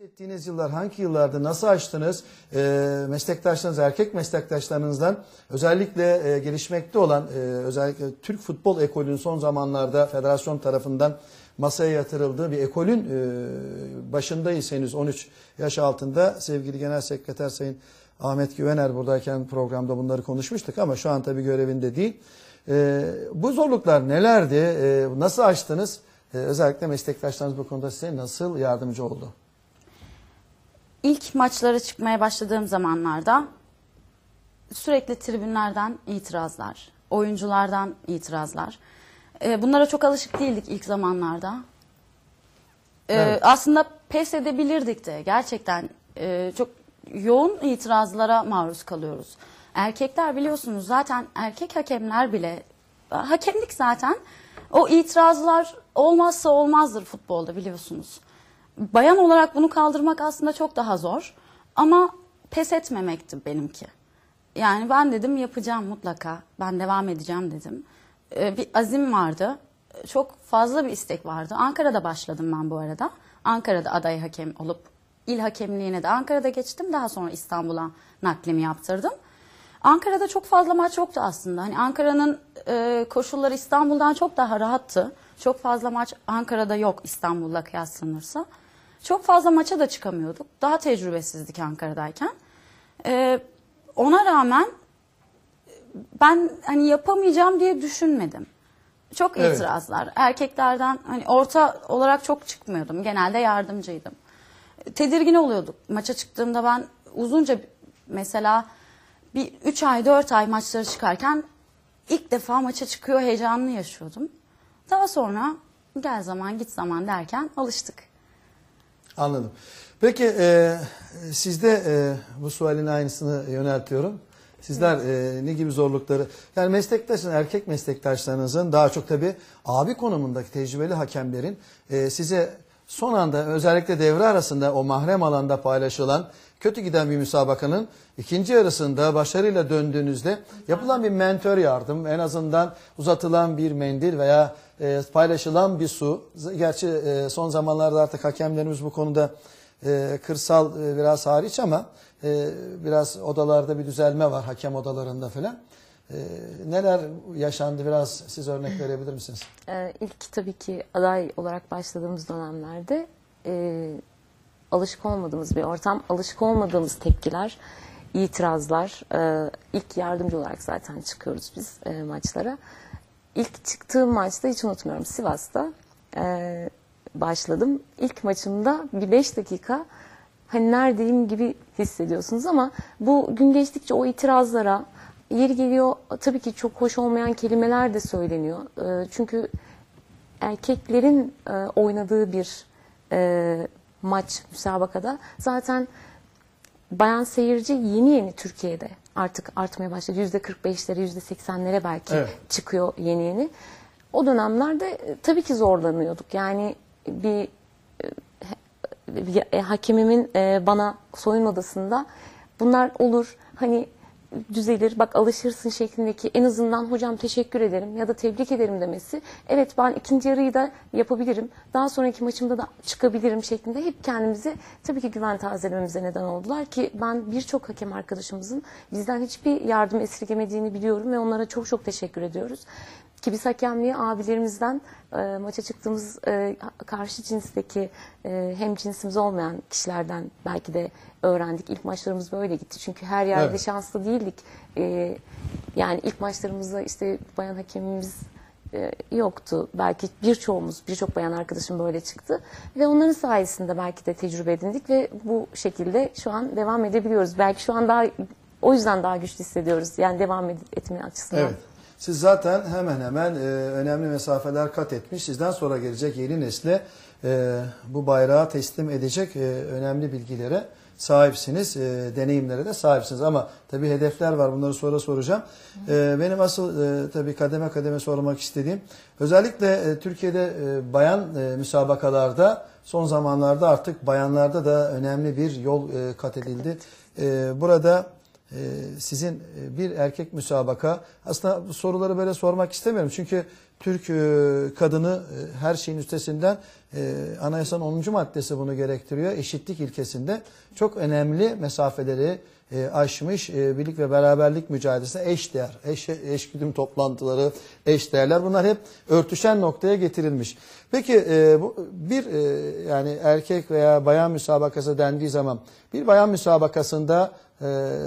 Ettiğiniz yıllar hangi yıllarda nasıl açtınız? Ee, meslektaşlarınız, erkek meslektaşlarınızdan özellikle e, gelişmekte olan e, özellikle Türk futbol ekolünün son zamanlarda federasyon tarafından masaya yatırıldığı bir ekolün e, başındayız henüz 13 yaş altında. Sevgili Genel Sekreter Sayın Ahmet Güvener buradayken programda bunları konuşmuştuk ama şu an tabii görevinde değil. E, bu zorluklar nelerdi? E, nasıl açtınız? E, özellikle meslektaşlarınız bu konuda size nasıl yardımcı oldu? İlk maçlara çıkmaya başladığım zamanlarda sürekli tribünlerden itirazlar, oyunculardan itirazlar. Ee, bunlara çok alışık değildik ilk zamanlarda. Ee, Evet. Aslında pes edebilirdik de gerçekten e, çok yoğun itirazlara maruz kalıyoruz. Erkekler biliyorsunuz zaten erkek hakemler bile hakemlik zaten o itirazlar olmazsa olmazdır futbolda biliyorsunuz. Bayan olarak bunu kaldırmak aslında çok daha zor ama pes etmemekti benimki. Yani ben dedim yapacağım mutlaka. Ben devam edeceğim dedim. Ee, bir azim vardı. Çok fazla bir istek vardı. Ankara'da başladım ben bu arada. Ankara'da aday hakem olup il hakemliğine de Ankara'da geçtim. Daha sonra İstanbul'a naklimi yaptırdım. Ankara'da çok fazla maç yoktu aslında. Hani Ankara'nın e, koşulları İstanbul'dan çok daha rahattı. Çok fazla maç Ankara'da yok İstanbul'la kıyaslanırsa. Çok fazla maça da çıkamıyorduk. Daha tecrübesizdik Ankara'dayken. E, ona rağmen ben hani yapamayacağım diye düşünmedim. Çok Evet. itirazlar. Erkeklerden hani orta olarak çok çıkmıyordum. Genelde yardımcıydım. Tedirgin oluyorduk. Maça çıktığımda ben uzunca mesela bir 3 ay 4 ay maçlara çıkarken ilk defa maça çıkıyor heyecanını yaşıyordum. Daha sonra gel zaman git zaman derken alıştık. Anladım. Peki e, sizde e, bu sualin aynısını yöneltiyorum. Sizler e, ne gibi zorlukları yani meslektaşın erkek meslektaşlarınızın daha çok tabi abi konumundaki tecrübeli hakemlerin e, size son anda özellikle devre arasında o mahrem alanda paylaşılan kötü giden bir müsabakanın ikinci yarısında başarıyla döndüğünüzde yapılan bir mentör yardım en azından uzatılan bir mendil veya e, paylaşılan bir su. Gerçi e, son zamanlarda artık hakemlerimiz bu konuda e, kırsal e, biraz hariç ama e, biraz odalarda bir düzelme var hakem odalarında falan. E, neler yaşandı biraz siz örnek verebilir misiniz? Ee, ilk tabii ki aday olarak başladığımız dönemlerde e, alışık olmadığımız bir ortam, alışık olmadığımız tepkiler, itirazlar. E, ilk yardımcı olarak zaten çıkıyoruz biz e, maçlara. İlk çıktığım maçta hiç unutmuyorum Sivas'ta e, başladım. İlk maçımda bir 5 dakika hani neredeyim gibi hissediyorsunuz ama bu gün geçtikçe o itirazlara yeri geliyor tabii ki çok hoş olmayan kelimeler de söyleniyor. Çünkü erkeklerin oynadığı bir maç müsabakada zaten bayan seyirci yeni yeni Türkiye'de artık artmaya başladı. Yüzde 45'lere, yüzde 80'lere belki Evet. çıkıyor yeni yeni. O dönemlerde e, tabii ki zorlanıyorduk. Yani bir e, e, hakemimin bana soyunma odasında bunlar olur hani düzelir bak alışırsın şeklindeki en azından hocam teşekkür ederim ya da tebrik ederim demesi evet ben ikinci yarıyı da yapabilirim daha sonraki maçımda da çıkabilirim şeklinde hep kendimizi tabii ki güven tazelememize neden oldular ki ben birçok hakem arkadaşımızın bizden hiçbir yardım esirgemediğini biliyorum ve onlara çok çok teşekkür ediyoruz. Ki biz hakemliği abilerimizden e, maça çıktığımız e, karşı cinsteki e, hem cinsimiz olmayan kişilerden belki de öğrendik. İlk maçlarımız böyle gitti. Çünkü her yerde Evet. şanslı değildik. E, yani ilk maçlarımızda işte bayan hakemimiz e, yoktu. Belki birçoğumuz, birçok bayan arkadaşım böyle çıktı. Ve onların sayesinde belki de tecrübe edindik ve bu şekilde şu an devam edebiliyoruz. Belki şu an daha o yüzden daha güçlü hissediyoruz. Yani devam etme açısından. Evet. Siz zaten hemen hemen e, önemli mesafeler kat etmiş. Sizden sonra gelecek yeni nesle e, bu bayrağı teslim edecek e, önemli bilgilere sahipsiniz. E, deneyimlere de sahipsiniz. Ama tabii hedefler var. Bunları sonra soracağım. E, benim asıl e, tabii kademe kademe sormak istediğim özellikle e, Türkiye'de e, bayan e, müsabakalarda son zamanlarda artık bayanlarda da önemli bir yol e, kat edildi. E, burada sizin e, bir erkek müsabaka aslında bu soruları böyle sormak istemiyorum çünkü Türk e, kadını e, her şeyin üstesinden anayasanın 10. maddesi bunu gerektiriyor eşitlik ilkesinde çok önemli mesafeleri aşmış birlik ve beraberlik mücadelesine eş değer, eş, eşgüdüm toplantıları, eş değerler bunlar hep örtüşen noktaya getirilmiş. Peki bir yani erkek veya bayan müsabakası dendiği zaman bir bayan müsabakasında e,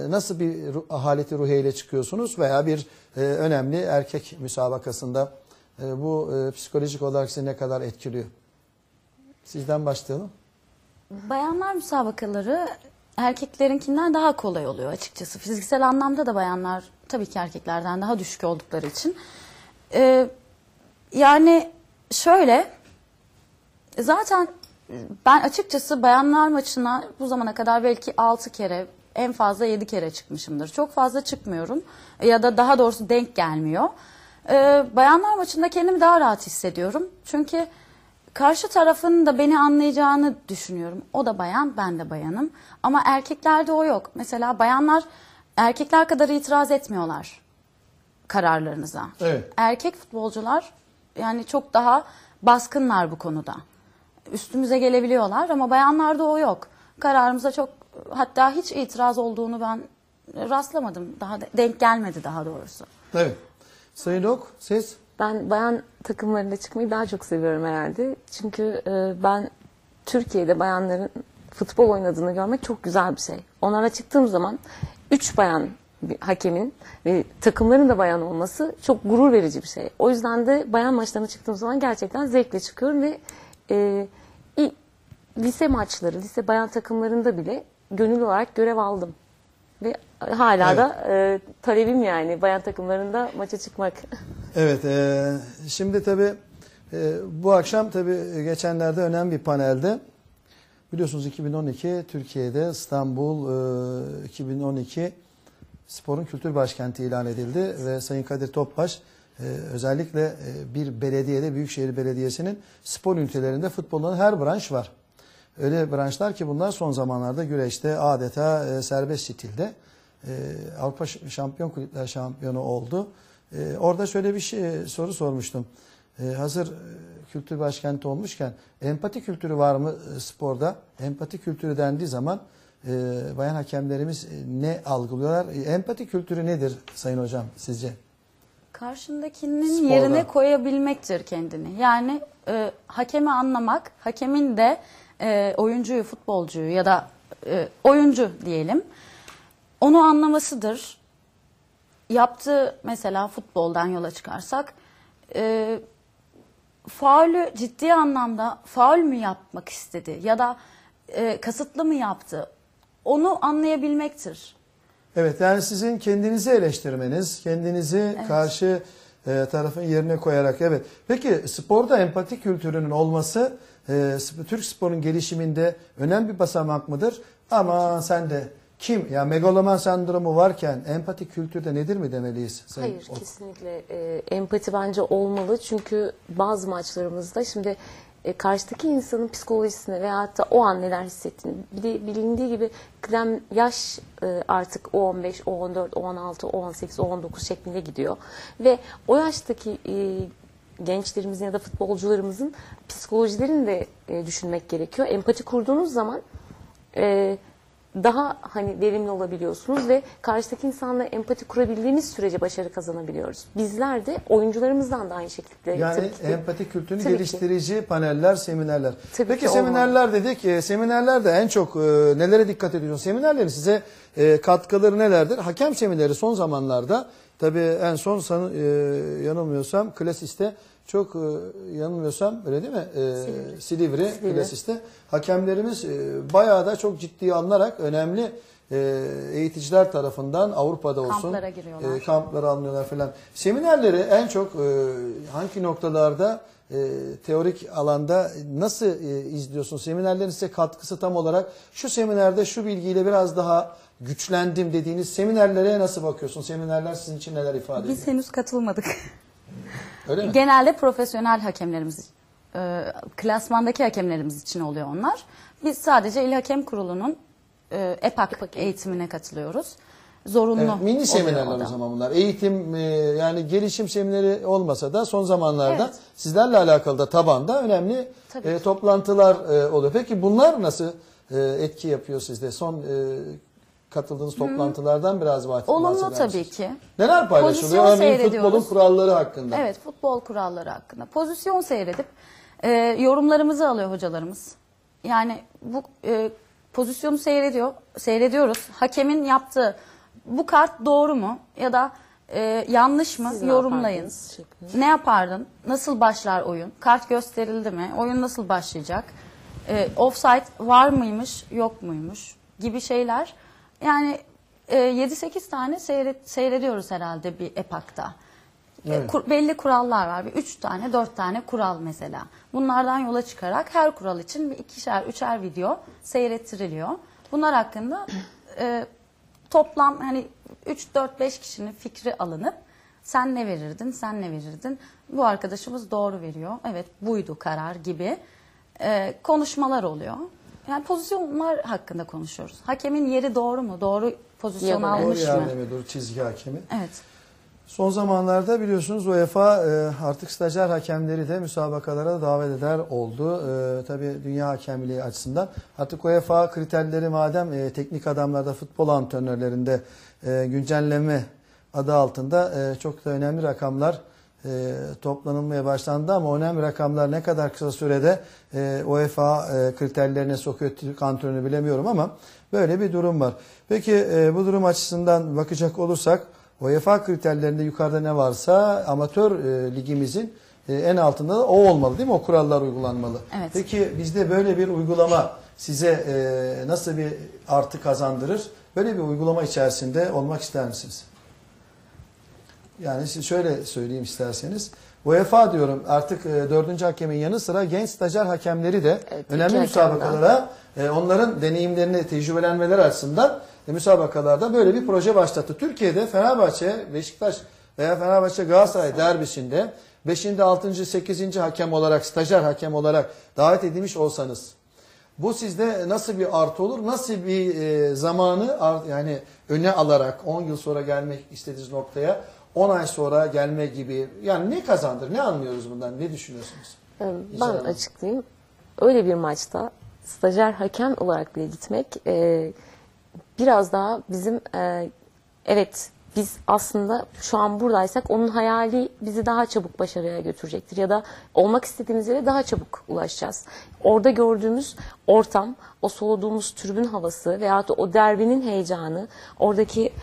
nasıl bir ru- haleti ruhiyeyle çıkıyorsunuz veya bir e, önemli erkek müsabakasında e, bu e, psikolojik olarak sizi ne kadar etkiliyor? Sizden başlayalım. Bayanlar müsabakaları erkeklerinkinden daha kolay oluyor açıkçası. Fiziksel anlamda da bayanlar tabii ki erkeklerden daha düşük oldukları için. Ee, yani şöyle zaten ben açıkçası bayanlar maçına bu zamana kadar belki 6 kere en fazla 7 kere çıkmışımdır. Çok fazla çıkmıyorum ya da daha doğrusu denk gelmiyor. Ee, bayanlar maçında kendimi daha rahat hissediyorum. Çünkü karşı tarafın da beni anlayacağını düşünüyorum. O da bayan, ben de bayanım. Ama erkeklerde o yok. Mesela bayanlar erkekler kadar itiraz etmiyorlar kararlarınıza. Evet. Erkek futbolcular yani çok daha baskınlar bu konuda. Üstümüze gelebiliyorlar ama bayanlarda o yok. Kararımıza çok hatta hiç itiraz olduğunu ben rastlamadım. Daha de- denk gelmedi daha doğrusu. Evet. Sayın Ok, siz? Ben bayan takımlarında çıkmayı daha çok seviyorum herhalde. Çünkü e, ben Türkiye'de bayanların futbol oynadığını görmek çok güzel bir şey. Onlara çıktığım zaman üç bayan bir hakemin ve takımların da bayan olması çok gurur verici bir şey. O yüzden de bayan maçlarına çıktığım zaman gerçekten zevkle çıkıyorum ve e, lise maçları, lise bayan takımlarında bile gönüllü olarak görev aldım. Ve hala Evet. da e, talebim yani bayan takımlarında maça çıkmak. Evet, e, şimdi tabii e, bu akşam tabii geçenlerde önemli bir panelde biliyorsunuz 2012 Türkiye'de İstanbul e, 2012 sporun kültür başkenti ilan edildi ve Sayın Kadir Topbaş e, özellikle e, bir belediyede Büyükşehir Belediyesi'nin spor ünitelerinde futbolun her branş var. Öyle branşlar ki bunlar son zamanlarda güreşte adeta e, serbest stilde e, Avrupa Şampiyon Kulüpler Şampiyonu oldu. E, orada şöyle bir şey, soru sormuştum. E, hazır e, kültür başkenti olmuşken empati kültürü var mı e, sporda? Empati kültürü dendiği zaman e, bayan hakemlerimiz e, ne algılıyorlar? E, empati kültürü nedir Sayın Hocam sizce? Karşındakinin Sporda. yerine koyabilmektir kendini. Yani e, hakemi anlamak, hakemin de e, oyuncuyu, futbolcuyu ya da e, oyuncu diyelim onu anlamasıdır. Yaptığı mesela futboldan yola çıkarsak e, faulü ciddi anlamda faul mü yapmak istedi ya da e, kasıtlı mı yaptı onu anlayabilmektir. Evet yani sizin kendinizi eleştirmeniz, kendinizi karşı e, tarafın yerine koyarak evet. Peki sporda empati kültürünün olması e, Türk sporun gelişiminde önemli bir basamak mıdır? Ama sen de kim ya megaloman sendromu varken empati kültürde nedir mi demeliyiz? Sayın Hayır Ok? kesinlikle e, empati bence olmalı çünkü bazı maçlarımızda şimdi e, karşıdaki insanın psikolojisine veya hatta o an neler hissettiğini bili- bilindiği gibi kıdem yaş e, artık O15, O14, O16, O18, O19 şeklinde gidiyor ve o yaştaki e, gençlerimizin ya da futbolcularımızın psikolojilerini de e, düşünmek gerekiyor. Empati kurduğunuz zaman e, daha hani verimli olabiliyorsunuz ve karşıdaki insanla empati kurabildiğimiz sürece başarı kazanabiliyoruz. Bizler de oyuncularımızdan da aynı şekilde Yani tabii ki- empati kültürünü Tabii ki. geliştirici paneller, seminerler. Tabii Peki ki seminerler dedik. E, seminerlerde en çok e, nelere dikkat ediyorsunuz? Seminerlerin size e, katkıları nelerdir? Hakem semineri son zamanlarda tabii en son sanı, e, yanılmıyorsam Klasis'te çok e, yanılmıyorsam öyle değil mi? E, Silivri, Silivri. Klasis'te hakemlerimiz e, bayağı da çok ciddiye alınarak önemli e, eğiticiler tarafından Avrupa'da olsun Kamplara giriyorlar. e, kamplara alınıyorlar falan. Seminerleri en çok e, hangi noktalarda e, teorik alanda nasıl e, izliyorsun? Seminerlerin size katkısı tam olarak şu seminerde şu bilgiyle biraz daha güçlendim dediğiniz seminerlere nasıl bakıyorsun? Seminerler sizin için neler ifade ediyor? Biz henüz katılmadık. Öyle mi? Genelde profesyonel hakemlerimiz, e, klasmandaki hakemlerimiz için oluyor onlar. Biz sadece İl Hakem Kurulu'nun e, EPAK eğitimine katılıyoruz. zorunlu Evet, mini seminerler o o zaman bunlar. Eğitim e, yani gelişim semineri olmasa da son zamanlarda Evet. sizlerle alakalı da tabanda önemli Tabii e, toplantılar e, oluyor. Peki bunlar nasıl e, etki yapıyor sizde? Son e, katıldığınız toplantılardan biraz bahsedin. Olumlu bahseder tabii ki. Neler paylaşılıyor? Pozisyon Örneğin futbolun kuralları hakkında. Evet futbol kuralları hakkında. Pozisyon seyredip e, yorumlarımızı alıyor hocalarımız. Yani bu e, pozisyonu seyrediyor, seyrediyoruz. Hakemin yaptığı bu kart doğru mu ya da e, yanlış mı Siz ne yorumlayın. yapardınız şeklinde. Ne yapardın? Nasıl başlar oyun? Kart gösterildi mi? Oyun nasıl başlayacak? E, offside var mıymış, yok muymuş gibi şeyler. Yani e, 7-8 tane seyret, seyrediyoruz herhalde bir epakta. E, Evet. kur- belli kurallar var. Bir üç tane, dört tane kural mesela. Bunlardan yola çıkarak her kural için bir ikişer, üçer video seyrettiriliyor. Bunlar hakkında e, toplam hani 3 4 5 kişinin fikri alınıp sen ne verirdin, sen ne verirdin? Bu arkadaşımız doğru veriyor. Evet, buydu karar gibi e, konuşmalar oluyor. Yani pozisyonlar hakkında konuşuyoruz. Hakemin yeri doğru mu? Doğru pozisyon Ya da- Doğru almış mı? yerde mi? Dur çizgi hakemi. Evet. Son zamanlarda biliyorsunuz UEFA e, artık stajyer hakemleri de müsabakalara davet eder oldu. E, tabii dünya hakemliği açısından. Artık UEFA kriterleri madem e, teknik adamlarda, futbol antrenörlerinde e, güncelleme adı altında çok da önemli rakamlar e, toplanılmaya başlandı ama önemli rakamlar ne kadar kısa sürede UEFA kriterlerine sokuyor Türk antrenörü bilemiyorum ama böyle bir durum var. Peki bu durum açısından bakacak olursak UEFA kriterlerinde yukarıda ne varsa amatör e, ligimizin e, en altında da o olmalı değil mi? O kurallar uygulanmalı. Evet. Peki bizde böyle bir uygulama size e, nasıl bir artı kazandırır? Böyle bir uygulama içerisinde olmak ister misiniz? Yani şöyle söyleyeyim isterseniz. UEFA diyorum artık e, dördüncü hakemin yanı sıra genç stajyer hakemleri de Evet, önemli müsabakalara e, onların deneyimlerini tecrübelenmeleri açısından müsabakalarda böyle bir proje başlattı. Türkiye'de Fenerbahçe, Beşiktaş veya Fenerbahçe Galatasaray derbisinde 5. 6. 8. hakem olarak stajyer hakem olarak davet edilmiş olsanız bu sizde nasıl bir artı olur? Nasıl bir e, zamanı yani öne alarak 10 yıl sonra gelmek istediğiniz noktaya 10 ay sonra gelme gibi yani ne kazandır? Ne anlıyoruz bundan? Ne düşünüyorsunuz? Ee. Ben açıklayayım. Öyle bir maçta stajyer hakem olarak bile gitmek e, biraz daha bizim e, evet biz aslında şu an buradaysak onun hayali bizi daha çabuk başarıya götürecektir ya da olmak istediğimiz yere daha çabuk ulaşacağız. Orada gördüğümüz ortam, o soluduğumuz tribün havası veyahut da o derbinin heyecanı, oradaki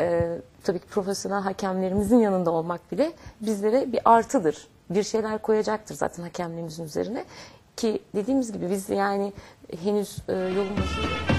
e, tabii ki profesyonel hakemlerimizin yanında olmak bile bizlere bir artıdır. Bir şeyler koyacaktır zaten hakemliğimizin üzerine. Ki dediğimiz gibi biz yani henüz e, yolun başında